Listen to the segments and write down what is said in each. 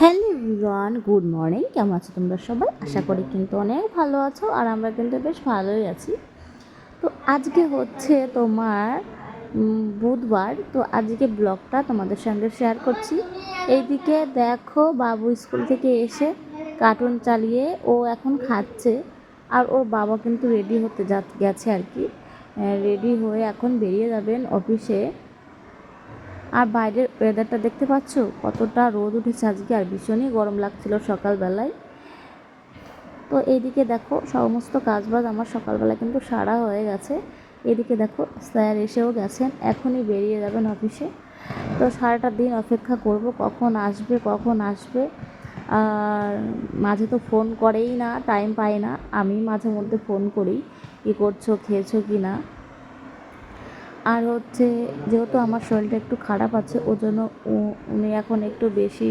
Hello everyone good morning. কেমন আছো তোমরা সবাই? আশা করি কিন্তু অনেক ভালো আছো আর আমরা কিন্তু বেশ ভালোই আছি। তো আজকে হচ্ছে তোমার বুধবার। তো আজকে ব্লগটা তোমাদের সঙ্গে শেয়ার করছি। এইদিকে দেখো বাবু স্কুল থেকে এসে কার্টুন চালিয়ে ও এখন খাচ্ছে আর ওর বাবা কিন্তু রেডি হতে যা গেছে আর কি। রেডি হয়ে এখন বেরিয়ে যাবেন অফিসে আর বাইরের ওয়েদারটা দেখতে পাচ্ছ? কতটা রোদ উঠেছে আজকে আর ভীষণই গরম লাগছিল সকালবেলায়। তো এইদিকে দেখো, সমস্ত কাজবাজ আমার সকালবেলা কিন্তু সারা হয়ে গেছে। এদিকে দেখো, স্যার এসেও গেছেন, এখনই বেরিয়ে যাবেন অফিসে তো সারাটা দিন অপেক্ষা করব, কখন আসবে কখন আসবে? আর মাঝে তো ফোন করেই না টাইম পাই না। আমি মাঝে মধ্যে ফোন করি, কী করছ, খেয়েছো কি না আর হচ্ছে যেহেতু আমার শরীরটা একটু খারাপ আছে ওই জন্য উনি এখন একটু বেশি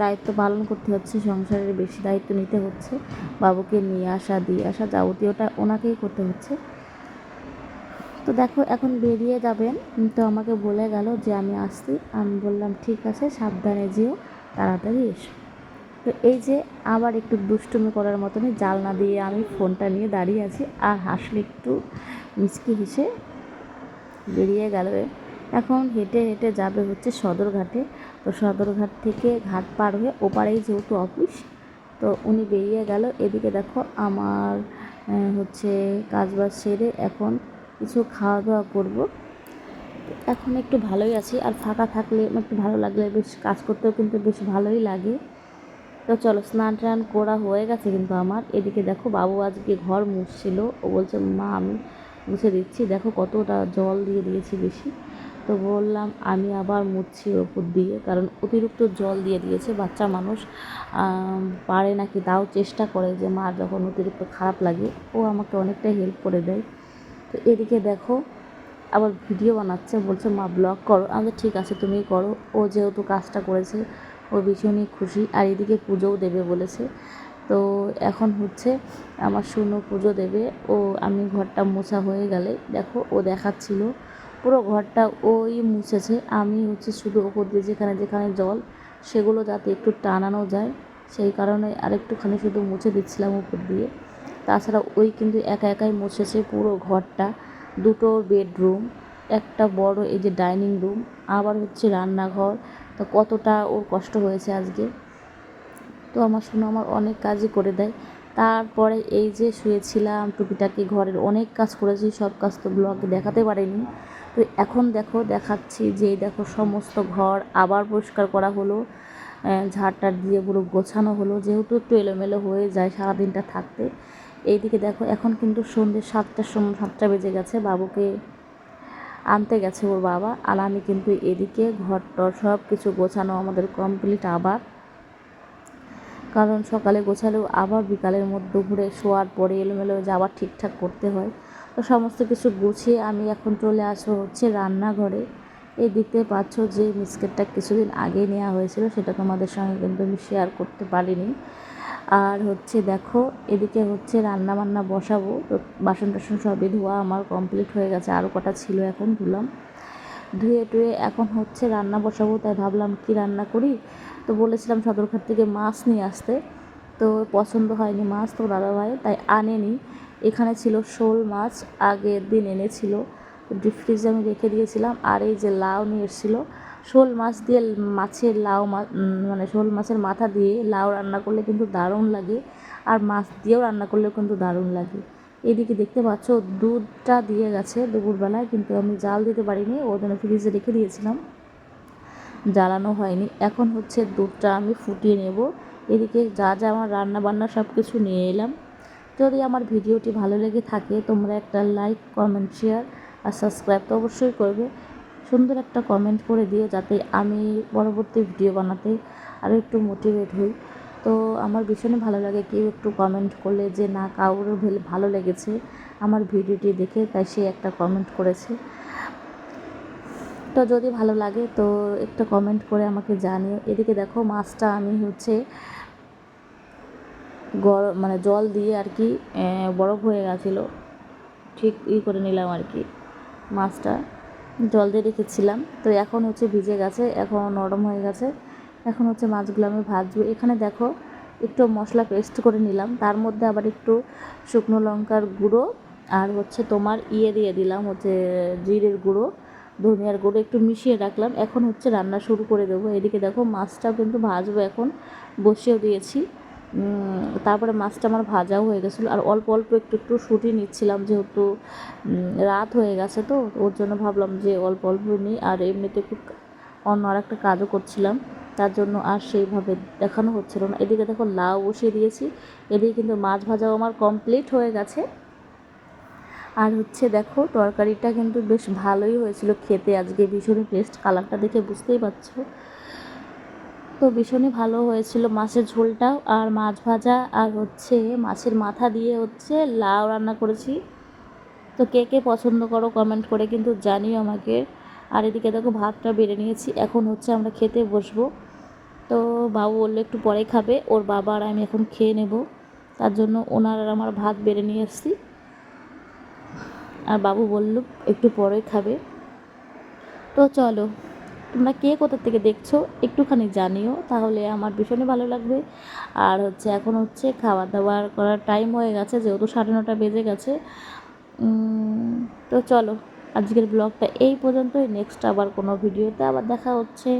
দায়িত্ব পালন করতে হচ্ছে, সংসারের বেশি দায়িত্ব নিতে হচ্ছে। বাবুকে নিয়ে আসা, দিয়ে আসা যাবতীয়টা ওনাকেই করতে হচ্ছে। তো দেখো, এখন বেরিয়ে যাবেন। তো আমাকে বলে গেল যে আমি আসছি। আমি বললাম, ঠিক আছে, সাবধানে যেও, তাড়াতাড়ি এসো। তো এই যে আবার একটু দুষ্টুমি করার মতনই জালনা দিয়ে আমি ফোনটা নিয়ে দাঁড়িয়ে আছি। আর হাসলে একটু মিচকি হেসে বেরিয়ে গেল এখন হেঁটে হেঁটে যাবে হচ্ছে সদরঘাটে। তো সদরঘাট থেকে ঘাট পার হয়ে ওপারেই যেহেতু অফিস, তো উনি বেরিয়ে গেল। এদিকে দেখো আমার হচ্ছে কাজবাজ সেরে এখন কিছু খাওয়া দাওয়া করব এখন একটু ভালোই আছি। আর ফাঁকা থাকলে একটু ভালো লাগলে বেশ কাজ করতেও কিন্তু বেশ ভালোই লাগে। তো চলো স্নান টান করা হয়ে গেছে কিন্তু আমার। এদিকে দেখো বাবু আজকে ঘর মুছছিল। ও বলছে, মা, আমি মুছে দিচ্ছি। দেখো কতটা জল দিয়ে দিয়েছি বেশি। তো বললাম আমি আবার মুছছি ওর উপর দিয়ে কারণ অতিরিক্ত জল দিয়ে দিয়েছে। বাচ্চা মানুষ পারে নাকি তাও চেষ্টা করে যে মা যখন অতিরিক্ত খারাপ লাগে ও আমাকে অনেকটাই হেল্প করে দেয়। তো এদিকে দেখো আবার ভিডিও বানাচ্ছে বলছে মা ব্লগ করো। আমি বলছি, ঠিক আছে তুমি করো। ও যেহেতু কাজটা করেছে ও ভীষণই খুশি। আর এদিকে পুজোও দেবে বলেছে। তো এখন হচ্ছে আমার শুনো পুজো দেবে। ও, আমি ঘরটা মোছা হয়ে গেলে দেখো ও দেখাচ্ছিল। পুরো ঘরটা ওই মুছেছে। আমি হচ্ছে শুধু ওপর দিয়ে যেখানে যেখানে জল, সেগুলো যাতে একটু টানানো যায়। সেই কারণে আরেকটুখানি শুধু মুছে দিচ্ছিলাম উপর দিয়ে। তাছাড়া ওই কিন্তু একা একাই মুছেছে পুরো ঘরটা। দুটো বেডরুম, একটা বড় এই যে ডাইনিং রুম, আবার হচ্ছে রান্নাঘর। তো কতটা ওর কষ্ট হয়েছে আজকে। তো আমার শোনো আমার অনেক কাজই করে দেয়। তারপরে এই যে শুয়েছিলাম টুকিটাকি ঘরের অনেক কাজ করেছি সব কাজ তো ব্লগে দেখাতে পারিনি। তো এখন দেখো দেখাচ্ছি যে দেখো সমস্ত ঘর আবার পরিষ্কার করা হলো। আহ, ঝাড়টার দিয়ে পুরো গোছানো হলো যেহেতু একটু এলোমেলো হয়ে যায় সারাদিনটা থাকতে। এইদিকে দেখো এখন কিন্তু সন্ধ্যে সাতটার সময় সাতটা বেজে গেছে বাবুকে আনতে গেছে ওর বাবা। আর আমি কিন্তু এদিকে ঘর টর সব কিছু গোছানো আমাদের কমপ্লিট আবার। কারণ সকালে গোছালেও আবার বিকালের মধ্যে ঘুরে শোয়ার পরে এলোমেলো যাওয়ার ঠিকঠাক করতে হয়। তো সমস্ত কিছু গুছিয়ে আমি এখন চলে আসব হচ্ছে রান্নাঘরে। এই দেখতে পাচ্ছ যে বিস্কিটটা কিছুদিন আগে নেওয়া হয়েছিল, সেটা তোমাদের সঙ্গে কিন্তু আমি শেয়ার করতে পারিনি। আর হচ্ছে দেখো, এদিকে হচ্ছে রান্না বান্না বসাবো। তো বাসন টাসন সবই ধোয়া আমার কমপ্লিট হয়ে গেছে আরও কটা ছিল এখন ধুলাম। ধুয়ে টুয়ে এখন হচ্ছে রান্না বসাবো, তাই ভাবলাম কি রান্না করি? তো বলেছিলাম সদরঘাট থেকে মাছ নিয়ে আসতে। তো পছন্দ হয়নি মাছ তো দাদাভাই তাই আনেনি। এখানে ছিল শোল মাছ, আগের দিন এনেছিল। ডিপ ফ্রিজে আমি রেখে দিয়েছিলাম, আর এই যে লাউ নিয়ে এসেছিল। শোল মাছ দিয়ে মাছের লাউ মানে শোল মাছের মাথা দিয়ে লাউ রান্না করলে কিন্তু দারুণ লাগে, আর মাছ দিয়েও রান্না করলেও কিন্তু দারুণ লাগে। এদিকে দেখতে পাচ্ছ, দুধটা দিয়ে গেছে দুপুরবেলায়, কিন্তু আমি জাল দিতে পারিনি ওর জন্য ফ্রিজে রেখে দিয়েছিলাম। জ্বালানো হয়নি। এখন হচ্ছে দুধটা আমি ফুটিয়ে নেব। এদিকে যা যা আমার রান্না বান্না সব কিছু নিয়ে এলাম। যদি আমার ভিডিওটি ভালো লেগে থাকে, তোমরা একটা লাইক কমেন্ট শেয়ার আর সাবস্ক্রাইব তো অবশ্যই করবে। সুন্দর একটা কমেন্ট করে দিও যাতে আমি পরবর্তী ভিডিও বানাতে আরও একটু মোটিভেট হই। তো আমার ভীষণই ভালো লাগে কেউ একটু কমেন্ট করলে যে, না, কারোর ভালো লেগেছে আমার ভিডিওটি দেখে, তাই সে একটা কমেন্ট করেছে। তো যদি ভালো লাগে তো একটা কমেন্ট করে আমাকে জানিও। এদিকে দেখো মাছটা আমি হচ্ছে গরম মানে জল দিয়ে আর কি বরফ হয়ে গেছিল। ঠিক ই করে নিলাম আর কি মাছটা। জল দিয়ে রেখেছিলাম। তো এখন হচ্ছে ভিজে গেছে, এখন নরম হয়ে গেছে। এখন হচ্ছে মাছগুলো আমি ভাজবো। এখানে দেখো একটু মশলা পেস্ট করে নিলাম। তার মধ্যে আবার একটু শুকনো লঙ্কার গুঁড়ো আর হচ্ছে তোমার ইয়ে দিয়ে দিলাম, হচ্ছে জিরের গুঁড়ো। ধনিয়ার গুঁড়ো একটু মিশিয়ে রাখলাম। এখন হচ্ছে রান্না শুরু করে দেবো। এদিকে দেখো মাছটাও কিন্তু ভাজবো এখন। বসিয়েও দিয়েছি। তারপরে মাছটা আমার ভাজাও হয়ে গেছিল। আর অল্প অল্প একটু একটু শুটি নিচ্ছিলাম যেহেতু রাত হয়ে গেছে তো, ওর জন্য ভাবলাম যে অল্প অল্প নিই। আর এমনিতে একটু অন্য আর একটা কাজও করছিলাম। তার জন্য আর সেইভাবে দেখানো হচ্ছিল না। এদিকে দেখো লাউ বসিয়ে দিয়েছি। এদিকে কিন্তু মাছ ভাজাও আমার কমপ্লিট হয়ে গেছে। আর হচ্ছে দেখো, তরকারিটা কিন্তু বেশ ভালোই হয়েছিল খেতে। আজকে ভীষণই টেস্ট কালারটা দেখে বুঝতেই পারছ। তো ভীষণই ভালো হয়েছিল মাছের ঝোলটাও আর মাছ ভাজা আর হচ্ছে মাছের মাথা দিয়ে হচ্ছে লাউ রান্না করেছি। তো কে কে পছন্দ করো কমেন্ট করে কিন্তু জানিও আমাকে। আর এদিকে দেখো, ভাতটা বেড়ে নিয়েছি। এখন হচ্ছে আমরা খেতে বসবো। তো বাবু বলল একটু পরে খাবে। ওর বাবা আর আমি এখন খেয়ে নেব। তার জন্য ওনার আর আমার ভাত বেড়ে নিয়ে এসেছি। আর বাবু বলল, একটু পরে খাবে। তো চলো, তোমরা কে কোথা থেকে দেখছ একটুখানি জানিও, তাহলে আমার ভীষণই ভালো লাগবে। আর হচ্ছে এখন হচ্ছে খাওয়া দাওয়ার করার টাইম হয়ে গেছে, যেহেতু সাড়ে নটা বেজে গেছে। তো চলো, আজকের ব্লগটা এই পর্যন্তই নেক্সট আবার কোনো ভিডিওতে আবার দেখা হচ্ছে।